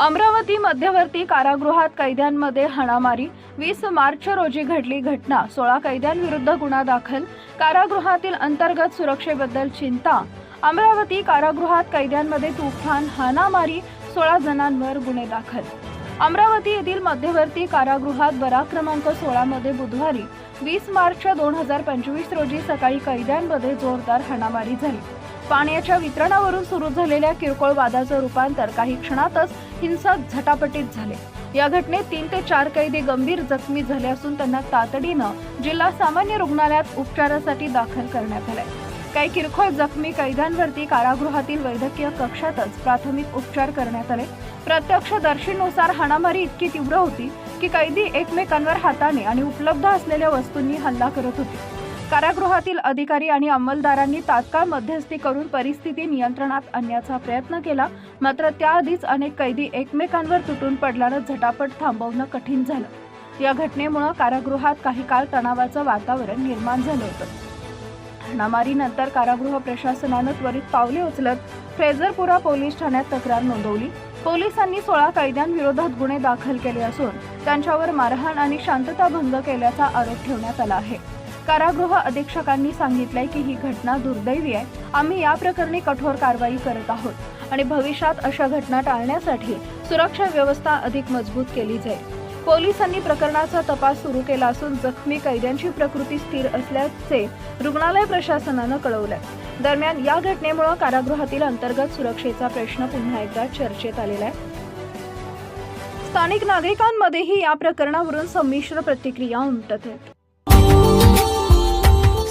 अमरावती मध्यवर्ती कारागृहात कैद्यांमध्ये हाणामारी. वीस मार्च रोजी घडली घटना. सोळा कैद्यांविरुद्ध गुन्हा दाखल. कारागृहातील अंतर्गत सुरक्षेबद्दल चिंता. अमरावती कारागृहात कैद्यांमध्ये तुफान हाणामारी सोळा जणांवर गुन्हे दाखल. अमरावती येथील मध्यवर्ती कारागृहात बरा क्रमांक सोळा मध्ये बुधवारी वीस मार्च दोन हजार पंचवीस रोजी सकाळी कैद्यांमध्ये जोरदार हाणामारी झाली. पाण्याच्या वितरणावरून सुरू झालेल्या किरकोळ वादाचं रूपांतर काही क्षणातच हिंसक झटापटीत झाले. या घटनेत तीन ते चार कैदी गंभीर जखमी झाले असून त्यांना तातडीनं जिल्हा सामान्य रुग्णालयात उपचारासाठी दाखल करण्यात आले काही किरकोळ जखमी कैद्यांवरती कारागृहातील वैद्यकीय कक्षातच प्राथमिक उपचार करण्यात आले. प्रत्यक्षदर्शीनुसार हाणामारी इतकी तीव्र होती की कैदी एकमेकांवर हाताने आणि उपलब्ध असलेल्या वस्तूंनी हल्ला करत होते. कारागृहातील अधिकारी आणि अंमलदारांनी तात्काळ मध्यस्थी करून परिस्थिती नियंत्रणात आणण्याचा प्रयत्न केला. मात्र त्याआधीच अनेक कैदी एकमेकांवर तुटून पडल्यानं झटापट थांबवणं कठीण झालं. या घटनेमुळं कारागृहात काही काळ तणावाचं वातावरण निर्माण झालं होतं. हाणामारीनंतर कारागृह प्रशासनानं त्वरित पावले उचलत फ्रेझरपुरा पोलीस ठाण्यात तक्रार नोंदवली. पोलिसांनी सोळा कैद्यांविरोधात गुन्हे दाखल केले असून त्यांच्यावर मारहाण आणि शांतता भंग केल्याचा आरोप ठेवण्यात आला आहे. कारागृह अधीक्षकांनी सांगितलंय की ही घटना दुर्दैवी आहे. आम्ही या प्रकरणी कठोर कारवाई करत आहोत आणि भविष्यात अशा घटना टाळण्यासाठी सुरक्षा व्यवस्था अधिक मजबूत केली जाईल. पोलिसांनी प्रकरणाचा तपास सुरू केला असून जखमी कैद्यांची प्रकृती स्थिर असल्याचे रुग्णालय प्रशासनानं कळवलंय. दरम्यान या घटनेमुळे कारागृहातील अंतर्गत सुरक्षेचा प्रश्न पुन्हा एकदा चर्चेत आलेला आहे. स्थानिक नागरिकांमध्येही या प्रकरणावरून संमिश्र प्रतिक्रिया उमटत आहेत